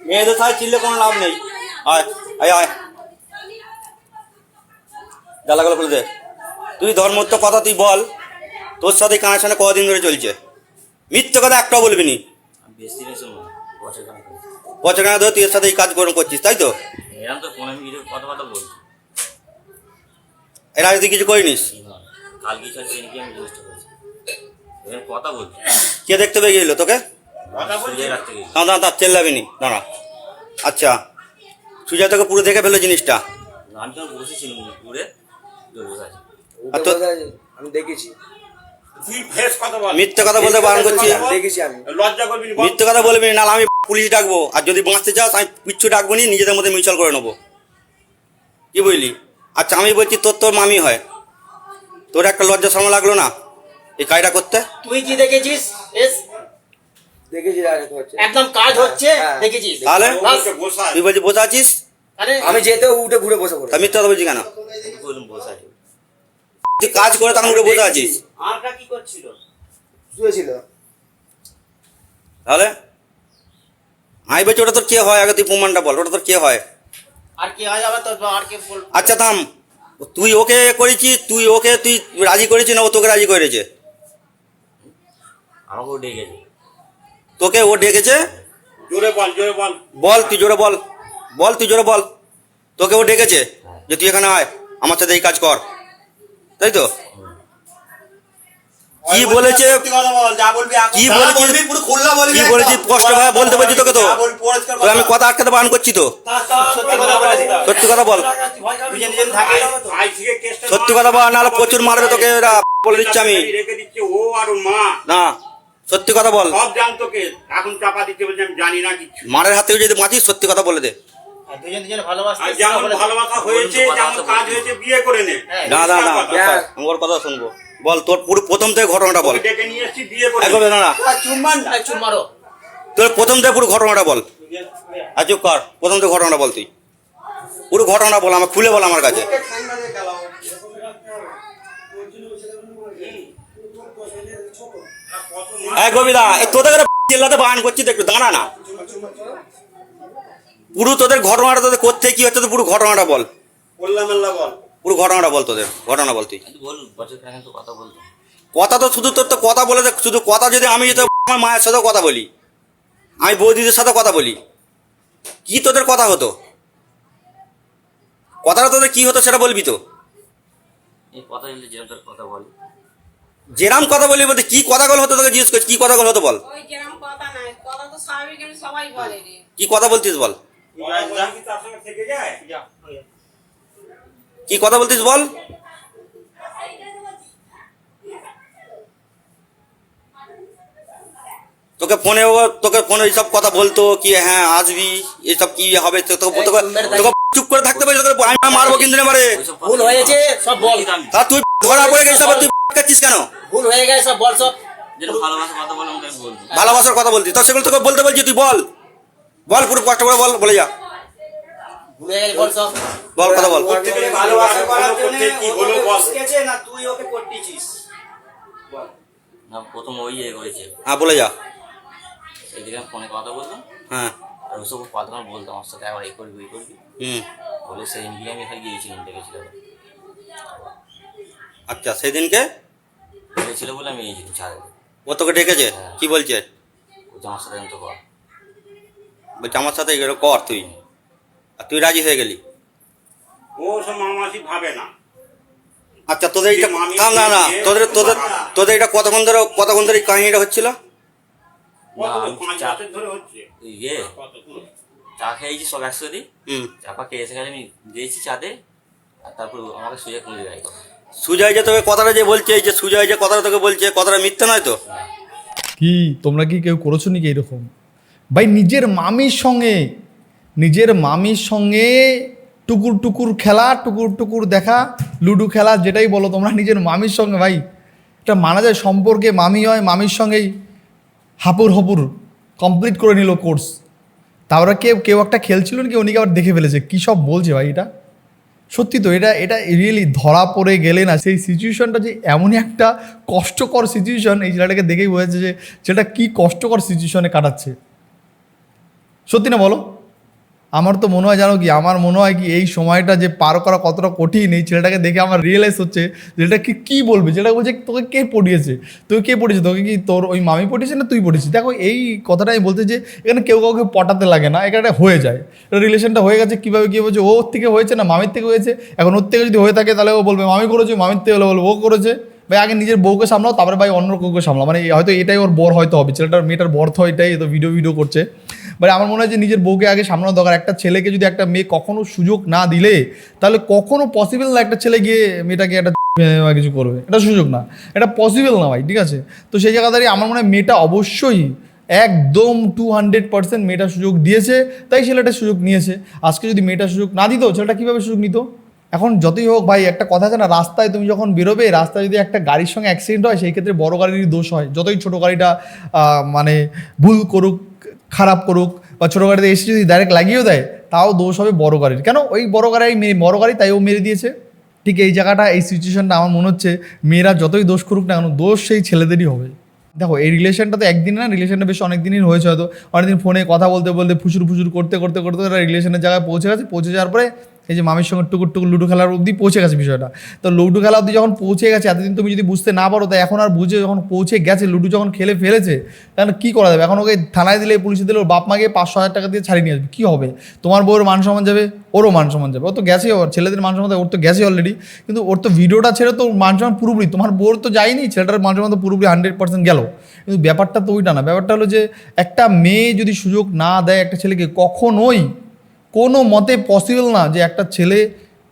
মেয়েদের সাথে কোনো লাভ নেই। আয় আয় আয়। জ্বালাগুলো খুলে দে। তুই ধর্মত্ব কথা তুই বল। তোর সাথে কানেকশানে কদিন ধরে চলছে? মিথ্যে কথা একটাও বলবি নি। বেশি দিনের সময় বছর খানেক হয়েছে। বছর কেনা ধরে তুই এর সাথে এই কাজ করে করছিস তাই তো? এর আগে তুই কিছু করিনিস? কথা বলছি। কে দেখতে পেয়ে গেল তোকে? গেছি। দাঁড়া দাঁড়া চেল্লাবি নি দাঁড়া। আচ্ছা সুজয় তোকে পুরো দেখে ফেলো জিনিসটা। আমি বসেছিলাম পুরে দেখেছি। মিথ্যে কথা বলতে বারণ করছি। দেখেছি আমি। লজ্জা করবি না বল। মিথ্যে কথা বলবি না আমি পুলিশ ডাকবো। আর যদি বাঁচতে চাস আমি কিচ্ছু ডাকবো নি নিজেদের মধ্যে মিউচুয়াল করে নেব। কি বুঝলি? আচ্ছা আমি বলছি তোর তোর মামি হয়। তোর একটা লজ্জা সময় লাগল না? এই কাজটা করতে? তুই কি দেখেছিস? এস দেখেছি একদম কাজ হচ্ছে হ্যাঁ। তাহলে? ও বলছে বসে আছে। তুই বলছি বসে আছিস? আমি যেতে উঠে ঘুরে বসে পড়ে তা বলছি কেন? তুই কাজ করে তখন উঠে বসে আছিস। আরটা কি করছিল? শুয়েছিল। তাহলে? বলছি ওটা তোর কে হয়? আগে তুই প্রমাণটা বল ওটা তোর কে হয়? আর কি হয় যাবে তোর আর কে বল? আচ্ছা থাম। তুই ওকে করেছিস তুই ওকে তুই রাজি করেছিস না ও তোকে রাজি করেছে? আমাকেও ডেকেছে। তোকে ও ডেকেছে? জোরে বল জোরে বল। বল তুই জোরে বল। বল তুই জোরে বল। তোকে ও ডেকেছে যে তুই এখানে আয় আমার সাথে এই কাজ কর। তাই তো? কি বলেছে কি বলবি কি। বলেছিস স্পষ্ট ভাবে বলতে বলছি তোকে তো। আমি কথা আটকাতে বারণ করছি তো। সত্যি কথা বলে। সত্যি কথা বল। নাহলে প্রচুর মারবে তোকে এরা বলে দিচ্ছি আমি। না। সত্যি কথা বল। সব জানতো কে এখন চাপা দিচ্ছে বলছে আমি জানি না কিছু। মারের হাত থেকে যদি বাঁচিস সত্যি কথা বলে দে। আর দুজন দুজন ভালোবাসতে আর যেমন ভালোবাসা হয়েছে যেমন কাজ হয়েছে বিয়ে করে নে। হ্যাঁ। না না না হ্যাঁ। কথা শুনব। বল তোর পুরো প্রথম থেকে ঘটনাটা বল। ওকে ডেকে নিয়ে এসছি বিয়ে করে একবার না না চুম্বান না তোর প্রথম থেকে পুরো ঘটনাটা বল। কর। প্রথম থেকে ঘটনাটা বল তুই। পুরো ঘটনাটা বল আমার খুলে বল আমার কাছে। তোদের জেলাতে বান করছি তো একটু দাঁড়া না। পুরো তোদের ঘটনাটা তোদের করতে কি হচ্ছে পুরো ঘটনাটা বল। বললাম বল। পুরো ঘটনাটা বল তোদের ঘটনা বল তুই। তো কথা তো শুধু তোর তো কথা বলে শুধু কথা যদি আমি যদি আমার মায়ের সাথেও কথা বলি আমি বৌদিদের সাথে কথা বলি কি তোদের কথা হতো? কথাটা তোদের কি হতো সেটা বলবি তো? কথা কথা বল যেরাম কথা বলি বলতে কি কথাগুলো হতো তোকে জিজ্ঞেস করছি কি হতো কথা নাই কথা তো স্বাভাবিক এমনি সবাই বলে রে। কি কথা বলতিস বল? কি তার সঙ্গে থেকে যায় কি কথা বলতিস বল? তোকে ফোনে ও তোকে ফোনে এইসব কথা বলতো কি হ্যাঁ আসবি এইসব কি হবে তো- তোকে চুপ করে থাকতে পারি তোকে আমি মারবো কিন্তু এবারে ভুল হয়েছে সব বল। তা তুই ধরা পড়ে গেছিস তুই কাচ্ছিস কেন? ভুল হয়ে গেছে সব বল সব যেরকম কথা বলছি। ভালোবাসার কথা বলছিস তা সেগুলো তোকে বলতে বলছি তুই বল। বল পুরো কষ্ট করে বল বলে যা। হয়ে বল কথা বল। প্রথম ওই ইয়ে করেছে। হ্যাঁ বলে যা। সেই দিকে আমি ফোনে কথা বলতাম হ্যাঁ। আর ওসব কথা বলতাম আমার সাথে আবার এই করবি এই করবি। হুম। বলে সেই গিয়ে আমি এখানে গিয়েছিলাম ডেকেছিলাম আচ্ছা সেদিনকে? ডেকেছিল বলে আমি ছাড়ে ও তোকে ডেকেছে? কি বলছে? ও আমার সাথে তো কর। বলছে আমার সাথে এগুলো কর তুই। আর তুই রাজি হয়ে গেলি? ও সব মামাসি ভাবে না। আচ্ছা তোদের এটা থাম না না তোদের তোদের তোদের এটা কতক্ষণ ধরে কতক্ষণ ধরে কাহিনীটা হচ্ছিল? না, ইয়ে চা খেয়েছি সব একসাথে হুম। চাপা খেয়ে এসে গেলে আমি দিয়েছি চাঁদে আর তারপর আমাকে সুযোগ খুঁজে দেয় সুজয় যে তোকে কথাটা যে বলছে যে সুজয় যে কথাটা তোকে বলছে, কথাটা মিথ্যে নয় তো? কি? তোমরা কি কেউ করেছ নাকি এরকম? ভাই, নিজের মামির সঙ্গে, নিজের মামির সঙ্গে টুকুর টুকুর খেলা, টুকুর টুকুর দেখা, লুডো খেলা, যেটাই বলো তোমরা, নিজের মামির সঙ্গে, ভাই। এটা মানা যায়, সম্পর্কে মামি হয়, মামির সঙ্গেই হাপুর হপুর কমপ্লিট করে নিল কোর্স তারপরে কেউ কেউ একটা খেলছিল নাকি? উনিকে আবার দেখে ফেলেছে? কী সব বলছে ভাই এটা? সত্যি তো, এটা এটা রিয়েলি ধরা পড়ে গেলে না। সেই সিচুয়েশনটা যে এমনই একটা কষ্টকর সিচুয়েশন এই জেলাটাকে দেখেই বোঝাচ্ছে যে সেটা কী কষ্টকর সিচুয়েশনে কাটাচ্ছে। সত্যি না বলো? আমার তো মনে হয় জানো কি, আমার মনে হয় কি এই সময়টা যে পার করা কতটা কঠিন, এই ছেলেটাকে দেখে আমার রিয়েলাইজ হচ্ছে যে এটাকে কী বলবে? যেটা বলছে, তোকে কে পড়িয়েছে? তুই কে পড়িয়েছে? তোকে কি তোর ওই মামি পড়িয়েছে না তুই পড়িয়েছিস? দেখো, এই কথাটা আমি বলতে যে এখানে কেউ কাউকে পটাতে লাগে না, এখানে হয়ে যায়। রিলেশনটা হয়ে গেছে, কীভাবে কী বলছে ওর থেকে হয়েছে না মামির থেকে হয়েছে? এখন ওর থেকে যদি হয়ে থাকে, তাহলে ও বলবে, মামি করেছে, মামির থেকে হলে বলবে, ও করেছে। ভাই, আগে নিজের বউকে সামলাও, তারপরে ভাই অন্য কাউকে সামলাও। মানে হয়তো এটাই ওর বর হয়তো হবে, ছেলেটার মেয়েটার বর্থ এটাই তো ভিডিও ভিডিও করছে। বাট আমার মনে হয় যে নিজের বউকে আগে সামলানো দরকার। একটা ছেলেকে যদি একটা মেয়ে কখনো সুযোগ না দিলে, তাহলে কখনো পসিবল না একটা ছেলে গিয়ে মেয়েটাকে একটা কিছু করবে। এটা সুযোগ না। এটা পসিবল না ভাই, ঠিক আছে? তো সেই জায়গা দাঁড়িয়ে আমার মনে হয় মেয়েটা অবশ্যই একদম টু হান্ড্রেড পার্সেন্ট মেয়েটা সুযোগ দিয়েছে, তাই ছেলেটা সুযোগ নিয়েছে। আজকে যদি মেয়েটা সুযোগ না দিত, ছেলেটা কীভাবে সুযোগ নিত? এখন যতই হোক ভাই, একটা কথা আছে না, রাস্তায় তুমি যখন বেরোবে, রাস্তায় যদি একটা গাড়ির সঙ্গে অ্যাক্সিডেন্ট হয়, সেই ক্ষেত্রে বড় গাড়িরই দোষ হয়। যতই ছোটো গাড়িটা মানে ভুল করুক খারাপ করুক বা ছোটো গাড়িতে এসে যদি ডাইরেক্ট লাগিয়েও দেয়, তাও দোষ হবে বড় গাড়ির। কেন? ওই বড় গাড়ি মেয়ে বড় গাড়ি তাই ও মেরে দিয়েছে। ঠিক এই জায়গাটা, এই সিচুয়েশনটা আমার মনে হচ্ছে মেয়েরা যতই দোষ করুক না কেন, দোষ সেই ছেলেদেরই হবে। দেখো, এই রিলেশনটা তো একদিন না রিলেশনটা বেশ অনেক দিনই হয়েছে হয়তো। অনেকদিন ফোনে কথা বলতে বলতে ফুচুর ফুচুর করতে করতে করতে তারা রিলেশনের জায়গায় পৌঁছে গেছে। পৌঁছে যাওয়ার পরে এই যে মামির সঙ্গে টুকুর টুকুর লুডো খেলার অবধি পৌঁছে গেছে বিষয়টা। তো লুডো খেলা অবধি যখন পৌঁছে গেছে, এতদিন তুমি যদি বুঝতে না পারো, তো এখন আর বুঝে যখন পৌঁছে গেছে, লুডো যখন খেলে ফেলেছে, তাহলে কী করা যাবে? এখন ওকে থানায় দিলে, পুলিশে দিলে, ওর বাপ মাকে পাঁচশো হাজার টাকা দিয়ে ছাড়িয়ে নিয়ে আসবে। কী হবে? তোমার বউর মান সম্মান যাবে? ওরও মান সম্মান যাবে। ও তো গেছে, ওর ছেলেদের মান সম্মান, ওর তো গেছে অলরেডি কিন্তু ওর তো ভিডিওটা ছেড়ে তো মান সম্মান পুরোপুরি, তোমার বউর তো যায়নি, ছেলেটার মান সম্মান তো পুরোপুরি হান্ড্রেড পার্সেন্ট গেল। কিন্তু ব্যাপারটা তো ওইটা না। ব্যাপারটা হলো যে, একটা মেয়ে যদি সুযোগ না দেয় একটা ছেলেকে, কখনোই কোনো মতে পসিবল না যে একটা ছেলে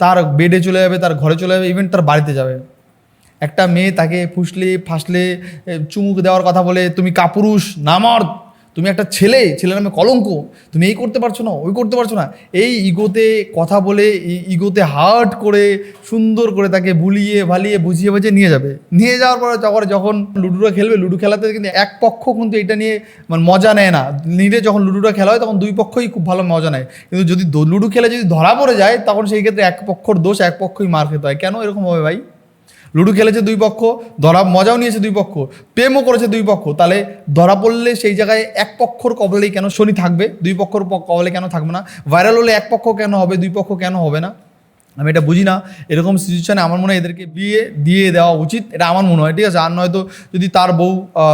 তার বেডে চলে যাবে, তার ঘরে চলে যাবে ইভেন তার বাড়িতে যাবে। একটা মেয়ে তাকে ফুসলে, ফাসলে চুমুক দেওয়ার কথা বলে, তুমি কাপুরুষ নামর্দ তুমি একটা ছেলে, ছেলের নামে কলঙ্ক, তুমি এই করতে পারছ না, ওই করতে পারছ না। এই ইগোতে কথা বলে ইগোতে হার্ট করে, সুন্দর করে তাকে বুলিয়ে, ভালিয়ে, বুঝিয়ে বুঝিয়ে নিয়ে যাবে। নিয়ে যাওয়ার পরে যখন যখন লুডুটা খেলবে, লুডু খেলাতে কিন্তু এক পক্ষ কিন্তু এটা নিয়ে মানে মজা নেয় না। নিলে যখন লুডুটা খেলা হয়, তখন দুই পক্ষই খুব ভালো মজা নেয়। কিন্তু যদি লুডু খেলে যদি ধরা পড়ে যায়, তখন সেই ক্ষেত্রে এক পক্ষর দোষ, এক পক্ষই মার খেতে হয়। কেন এরকম হবে ভাই? লুডো খেলেছে দুই পক্ষ, ধরা মজাও নিয়েছে দুই পক্ষ, প্রেমও করেছে দুই পক্ষ, তাহলে ধরা পড়লে সেই জায়গায় এক পক্ষর কবলেই কেন শনি থাকবে? দুই পক্ষর কবলে কেন থাকবে না? ভাইরাল হলে এক পক্ষ কেন হবে, দুই পক্ষ কেন হবে না? আমি এটা বুঝি না। এরকম সিচুয়েশানে আমার মনে হয় এদেরকে বিয়ে দিয়ে দেওয়া উচিত। এটা আমার মনে হয়, ঠিক আছে? আর নয়তো যদি তার বউ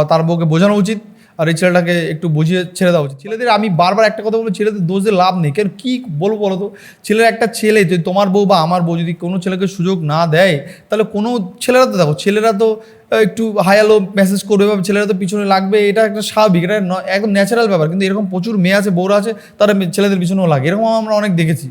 তার বউকে বোঝানো উচিত আর এই ছেলেটাকে একটু বুঝিয়ে ছেড়ে দেওয়া উচিত। ছেলেদের আমি বারবার একটা কথা বলব, ছেলেদের দোষ লাভ নেই। কেন কী বলব বলো তো? ছেলের একটা ছেলে যদি তোমার বউ বা আমার বউ যদি কোনো ছেলেকে সুযোগ না দেয়, তাহলে কোনো ছেলেরা তো দেখো, ছেলেরা তো একটু হায়ালো মেসেজ করবে বা ছেলেরা তো পিছনে লাগবে, এটা একটা স্বাভাবিক, এটা একদম ন্যাচারাল ব্যাপার। কিন্তু এরকম প্রচুর মেয়ে আছে, বউরা আছে, তারা ছেলেদের পিছনেও লাগে। এরকম আমরা অনেক দেখেছি।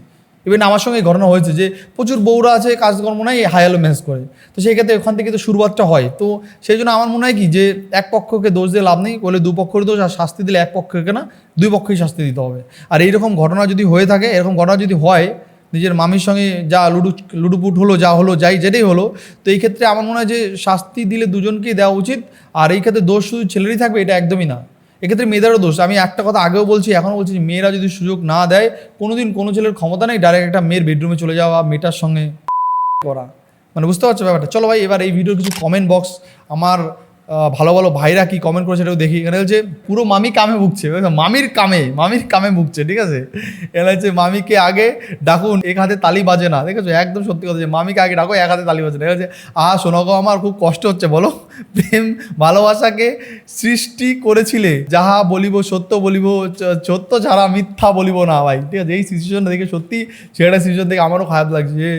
ইভেন আমার সঙ্গে ঘটনা হয়েছে যে প্রচুর বউরা আছে, কাজকর্ম নাই হায়ালো মেসেজ করে। তো সেই ক্ষেত্রে ওখান থেকে তো শুরুয়াতটা হয়। তো সেই জন্য আমার মনে হয় কি যে এক পক্ষকে দোষ দিয়ে লাভ নেই, বলে দু পক্ষের দোষ, আর শাস্তি দিলে এক পক্ষকে না, দুই পক্ষই শাস্তি দিতে হবে। আর এইরকম ঘটনা যদি হয়ে থাকে, এরকম ঘটনা যদি হয়, নিজের মামির সঙ্গে যা লুডু, লুডুপুট হলো, যা হলো, যাই যেটাই হলো, তো এই ক্ষেত্রে আমার মনে হয় যে শাস্তি দিলে দুজনকেই দেওয়া উচিত, আর এই ক্ষেত্রে দোষ শুধু ছেলেরই থাকবে, এটা একদমই না। এক্ষেত্রে মেয়েদেরও দোষ। আমি একটা কথা আগেও বলছি, এখনও বলছি যে মেয়েরা যদি সুযোগ না দেয়, কোনোদিন কোনো ছেলের ক্ষমতা নেই ডাইরেক্ট একটা মেয়ের বেডরুমে চলে যাওয়া, মেয়েটার সঙ্গে করা। মানে বুঝতে পারছ ব্যাপারটা? চলো ভাই, এবার এই ভিডিওর কিছু কমেন্ট বক্স আমার ভালো ভালো ভাইরা কি কমেন্ট করেছে এটাও দেখি। এখানে হচ্ছে পুরো মামি কামে ভুগছে। মামির কামে মামির কামে ভুগছে। ঠিক আছে? এখানে হচ্ছে মামিকে আগে ডাকুন, এক হাতে তালি বাজে না। ঠিক আছে? একদম সত্যি কথা যে মামিকে আগে ডাকো, এক হাতে তালি বাজে না। এটা হচ্ছে আহা শোনো গো, আমার খুব কষ্ট হচ্ছে, বলো। প্রেম ভালোবাসাকে সৃষ্টি করেছিলে, যাহা বলিব সত্য বলিব সত্য ছাড়া মিথ্যা বলিব না ভাই। ঠিক আছে? এই সিচুয়েশনটা দেখে সত্যি ছেলেটার সিচুয়েশন দেখে আমারও খারাপ লাগছে যে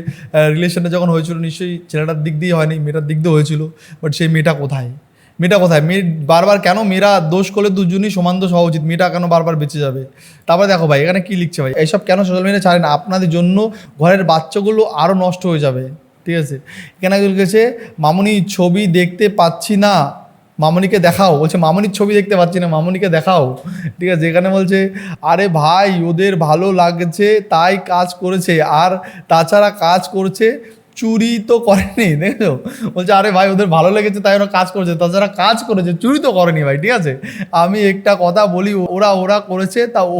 রিলেশনটা যখন হয়েছিল, নিশ্চয়ই ছেলেটার দিক দিয়ে হয়নি, মেয়েটার দিক দিয়ে হয়েছিল বাট সেই মেয়েটা কোথায়? মেয়েটা কোথায়? মেয়ে বারবার কেন মেয়েরা দোষ করলে দুজনই সমান দোষ হওয়া উচিত? মেয়েটা কেন বারবার বেঁচে যাবে? তারপরে দেখো ভাই, এখানে কি লিখছে ভাই? এইসব কেন সোশ্যাল মিডিয়া ছাড়ে না? আপনাদের জন্য ঘরের বাচ্চাগুলো আরও নষ্ট হয়ে যাবে। ঠিক আছে? এখানে লিখেছে মামুনি ছবি দেখতে পাচ্ছি না। মামনিকে দেখাও। বলছে, মামনির ছবি দেখতে পাচ্ছি না, মামনিকে দেখাও। ঠিক আছে? এখানে বলছে, আরে ভাই, ওদের ভালো লাগছে, তাই কাজ করেছে। আর তাছাড়া কাজ করছে চুরি তো করেনি, দেখছ? বলছে, আরে ভাই, ওদের ভালো লেগেছে, তাই ওরা কাজ করেছে। তাছাড়া কাজ করেছে, চুরি তো করেনি ভাই, ঠিক আছে? আমি একটা কথা বলি, ওরা ওরা করেছে, তা ও,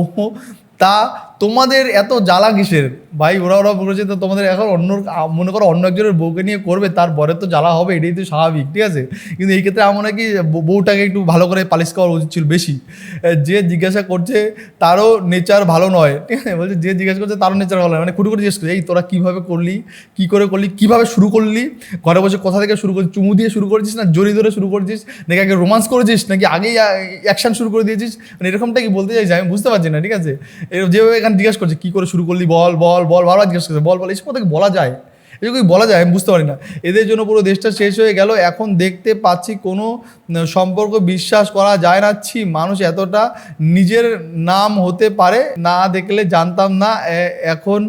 তা তোমাদের এত জ্বালা কিসের? ভাই, ওরা ওরা বলেছে তো তোমাদের এখন অন্য, মনে করো অন্য একজনের বউকে নিয়ে করবে তার বরের তো জ্বালা হবে, এটাই তো স্বাভাবিক, ঠিক আছে? কিন্তু এই ক্ষেত্রে আমার নাকি বউ- বউটাকে একটু ভালো করে পালিশ করা উচিত ছিল বেশি। যে জিজ্ঞাসা করছে তারও নেচার ভালো নয়, ঠিক আছে? বলছে যে জিজ্ঞাসা করছে তারও নেচার ভালো নয়। মানে খুঁটি করে জিজ্ঞেস করছে, এই, তোরা কীভাবে করলি? কী করে করলি? কীভাবে শুরু করলি? ঘরে বসে কোথা থেকে শুরু করছিস? চুমু দিয়ে শুরু করেছিস না জড়ি ধরে শুরু করেছিস? নাকি আগে রোমান্স করেছিস? নাকি আগেই অ্যাকশন শুরু করে দিয়েছিস? মানে এরকমটা কি বলতে চাইছি? আমি বুঝতে পারছি না, ঠিক আছে? এরকম যেভাবে এখানে জিজ্ঞেস করছে, কী করে শুরু করলি? বল বল বল। বারবার জিজ্ঞেস করছে, বল বল। এসব কথা বলা যায়। কি বলা যায়, আমি বুঝতে পারি না। এদের জন্য পুরো দেশটা শেষ হয়ে গেল। এখন দেখতে পাচ্ছি কোনো সম্পর্ক বিশ্বাস করা যায় না। ছি, মানুষ এতটা নিজের নাম হতে পারে, না দেখলে জানতাম না। এখন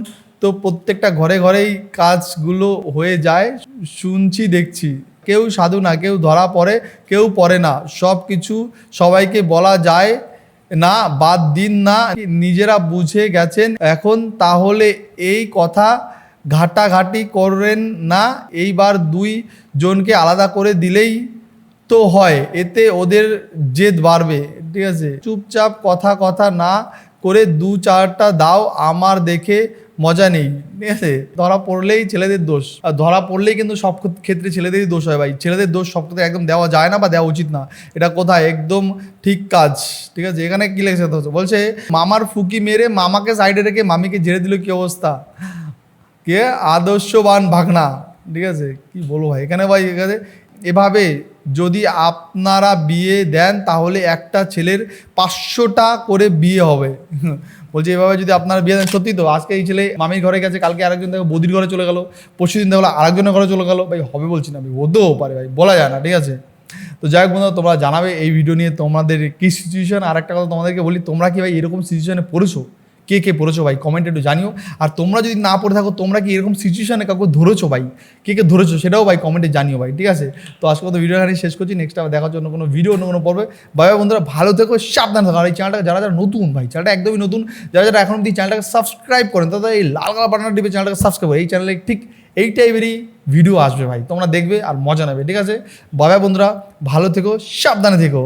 তো প্রত্যেকটা ঘরে ঘরেই কাজগুলো হয়ে যায়। শুনছি, দেখছি। কেউ সাধু না, কেউ ধরা পড়ে, কেউ পড়ে না। সব কিছু সবাইকে বলা যায়। না, বাদ দিন না, নিজেরা বুঝে গেছেন, এখন তাহলে এই কথা ঘাটাঘাটি করেন না, এইবার দুই জনকে আলাদা করে দিলেই তো হয়, এতে ওদের জেদ বাড়বে, ঠিক আছে? চুপচাপ কথা কথা না করে দু চারটা দাও, আমার দেখে মজা নেই। ঠিক আছে? ধরা পড়লেই ছেলেদের দোষ। আর ধরা পড়লেই কিন্তু সব ক্ষেত্রে ছেলেদেরই দোষ হয় ভাই। ছেলেদের দোষ সব ক্ষেত্রে একদম দেওয়া যায় না বা দেওয়া উচিত না। এটা কোথায়? একদম ঠিক কাজ। ঠিক আছে? এখানে কি লেগেছে বলছে, মামার ফুকি মেরে মামাকে সাইডে রেখে মামিকে ঝেড়ে দিল কি অবস্থা? কে? আদর্শবান ভাগনা। ঠিক আছে? কি বলব ভাই? এখানে ভাই, এখানে এভাবে যদি আপনারা বিয়ে দেন, তাহলে একটা ছেলের পাঁচশোটা করে বিয়ে হবে। বলছে, এভাবে যদি আপনারা বিয়ে দেন, সত্যি তো, আজকে এই ছেলে মামির ঘরে গেছে, কালকে আরেকজন দেখো বদির ঘরে চলে গেল পরশু দিন দেখল আরেকজনের ঘরে চলে গেলো। ভাই, হবে বলছি না ভাই, হতেও পারে ভাই, বলা যায় না, ঠিক আছে? তো যাই হোক বন্ধুরা, তোমরা জানাবে এই ভিডিও নিয়ে তোমাদের কী সিচুয়েশন আর একটা কথা তোমাদেরকে বলি, তোমরা কি ভাই এরকম সিচুয়েশনে পড়েছো? কে কে পড়েছো ভাই? কমেন্টে একটু জানিও। আর তোমরা যদি না পড়ে থাকো, তোমরা কি এরকম সিচুয়েশনে কাউকে ধরেছো ভাই? কে কে ধরেছো সেটাও ভাই কমেন্টে জানিও ভাই, ঠিক আছে? তো আজকে তো ভিডিও এখানে শেষ করছি। নেক্সট আবার দেখার জন্য কোনো ভিডিও অন্য কোনো পড়বে ভাই বন্ধুরা, ভালো থেকো, সাবধান থাকো। আর এই চ্যানেলটা যারা যারা নতুন ভাই চ্যানেলটা একদমই নতুন, যারা যারা এখন অব্দি চ্যানেলটাকে সাবস্ক্রাইব করেন তারা এই লাল কালার বাটনা টিপে চ্যানেলটাকে সাবস্ক্রাইব করে। এই চ্যানেলে ঠিক এই টাইপেরই ভিডিও আসবে ভাই। তোমরা দেখবে আর মজা নেবে, ঠিক আছে? বাবা বন্ধুরা, ভালো থেকো, সাবধানে থেকো।